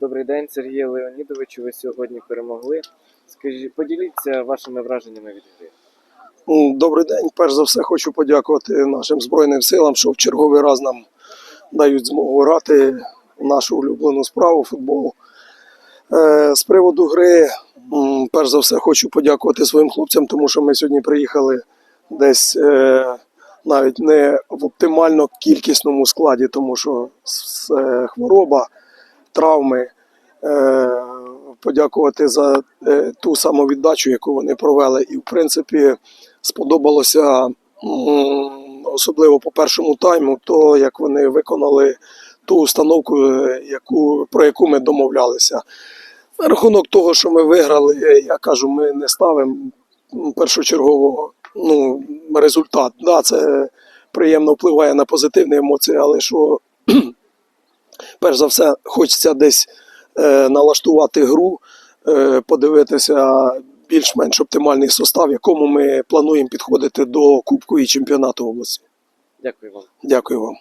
Добрий день, Сергій Леонідович. Ви сьогодні перемогли. Скажіть, поділіться вашими враженнями від гри. Добрий день. Перш за все хочу подякувати нашим Збройним силам, що в черговий раз нам дають змогу грати нашу улюблену справу футбол. Е, З приводу гри, перш за все, хочу подякувати своїм хлопцям, тому що ми сьогодні приїхали десь е, навіть не в оптимально кількісному складі, тому що е, хвороба, травми. Е, подякувати за е, ту самовіддачу, яку вони провели. І, в принципі, сподобалося особливо по першому тайму, то як вони виконали ту установку, е, яку, про яку ми домовлялися. На рахунок того, що ми виграли, я кажу, ми не ставимо першочергово ну, результат. Да, це приємно впливає на позитивні емоції, але що перш за все хочеться десь е, налаштувати гру, е, подивитися більш-менш оптимальний состав, в якому ми плануємо підходити до Кубку і чемпіонату області. Дякую вам. Дякую вам.